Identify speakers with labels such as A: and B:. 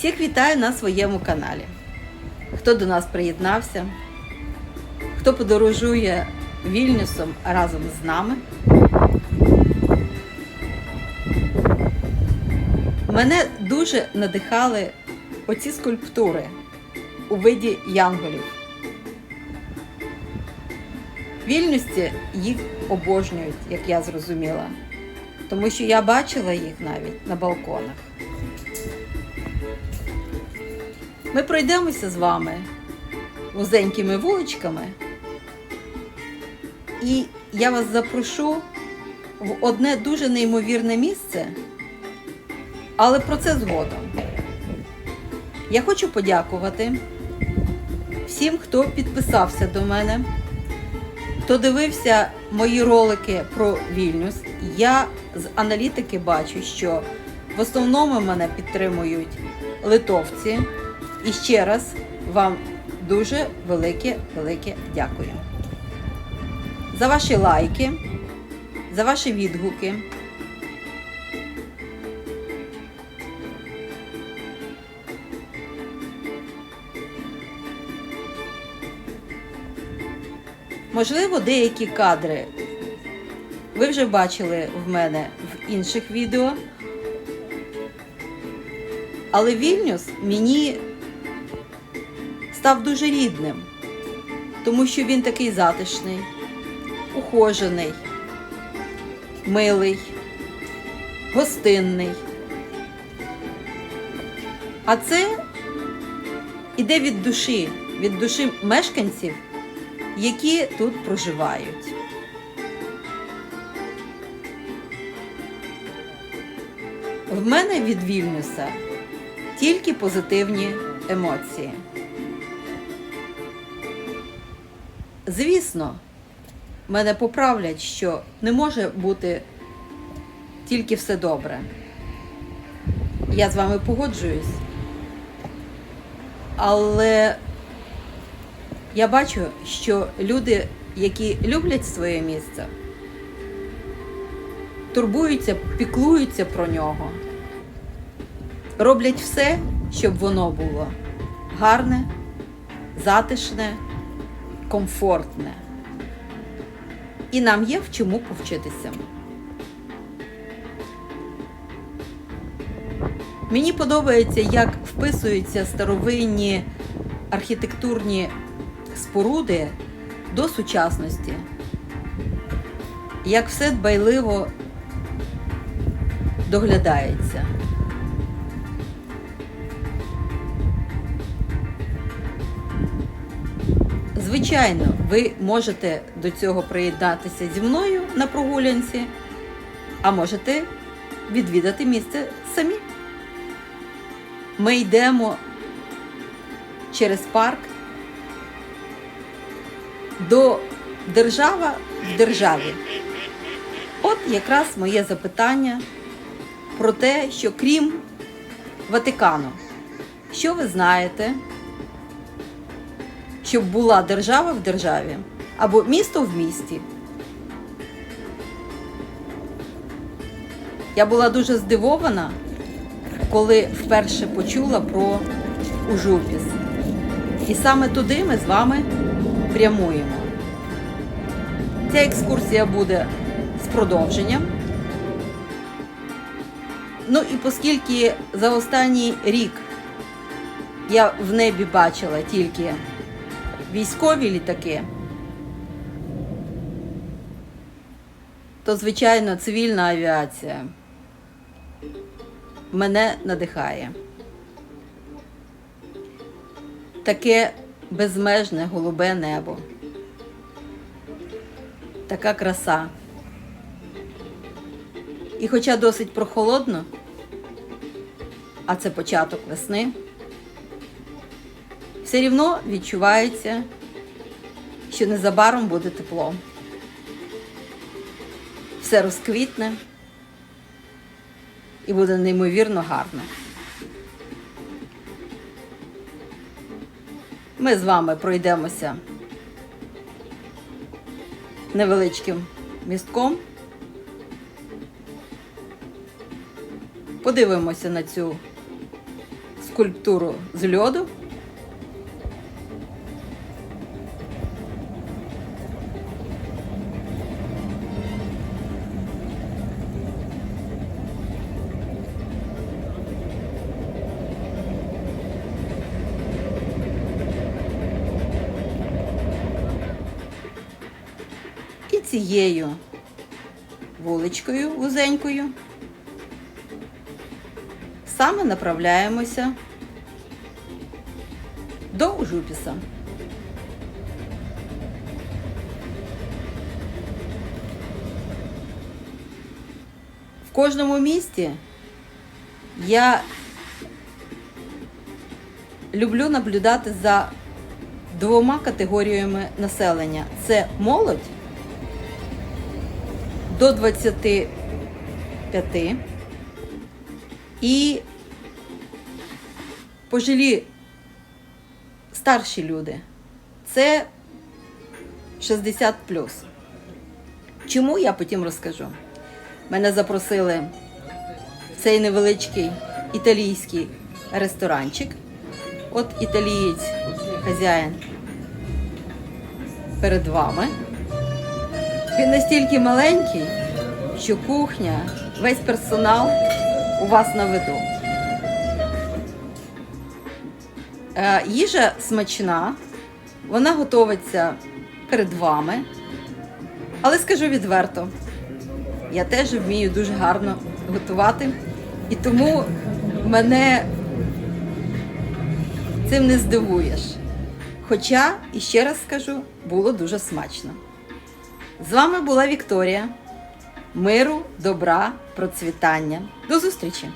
A: Всіх вітаю на своєму каналі. Хто до нас приєднався, хто подорожує Вільнюсом разом з нами. Мене дуже надихали оці скульптури у виді янголів. Вільнюсті їх обожнюють, як я зрозуміла, тому що я бачила їх навіть на балконах. Ми пройдемося з вами вузенькими вуличками, і я вас запрошу в одне дуже неймовірне місце, але про це згодом. Я хочу подякувати всім, хто підписався до мене, хто дивився мої ролики про Вільнюс. Я з аналітики бачу, що в основному мене підтримують литовці. І ще раз вам дуже велике, велике дякую. За ваші лайки, за ваші відгуки. Можливо, деякі кадри ви вже бачили в мене в інших відео. Але Вільнюс мені став дуже рідним, тому що він такий затишний, ухожений, милий, гостинний. А це іде від душі, від душі мешканців, які тут проживають. В мене від Вільнюса тільки позитивні емоції. Звісно, мене поправлять, що не може бути тільки все добре. Я з вами погоджуюсь. Але я бачу, що люди, які люблять своє місце, турбуються, піклуються про нього, роблять все, щоб воно було гарне, затишне комфортне. І нам є в чому повчитися. Мені подобається, як вписуються старовинні архітектурні споруди до сучасності, як все дбайливо доглядається. Звичайно, ви можете до цього приєднатися зі мною на прогулянці, а можете відвідати місце самі. Ми йдемо через парк до держава в державі. От якраз моє запитання про те, що крім Ватикану, що ви знаєте? Щоб була держава в державі або місто в місті. Я була дуже здивована, коли вперше почула про Ужупіс. І саме туди ми з вами прямуємо. Ця екскурсія буде з продовженням. Ну і оскільки за останній рік я в небі бачила тільки військові літаки, то, звичайно, цивільна авіація мене надихає. Таке безмежне голубе небо, така краса. І хоча досить прохолодно, а це початок весни все рівно відчувається, що незабаром буде тепло. Все розквітне і буде неймовірно гарно. Ми з вами пройдемося невеличким містком. Подивимося на цю скульптуру з льоду. Цією вуличкою вузенькою саме направляємося до Ужупіса. В кожному місті я люблю наблюдати за двома категоріями населення: це молодь до 25 і пожилі старші люди. Це 60 Чому я потім розкажу? Мене запросили в цей невеличкий італійський ресторанчик. От італієць, хазяїн перед вами. Він настільки маленький, що кухня, весь персонал у вас на виду. Е, Їжа смачна, вона готовиться перед вами. Але скажу відверто, я теж вмію дуже гарно готувати, і тому мене цим не здивуєш. Хоча, і ще раз скажу, було дуже смачно. З вами була Вікторія. Миру, добра, процвітання. До зустрічі!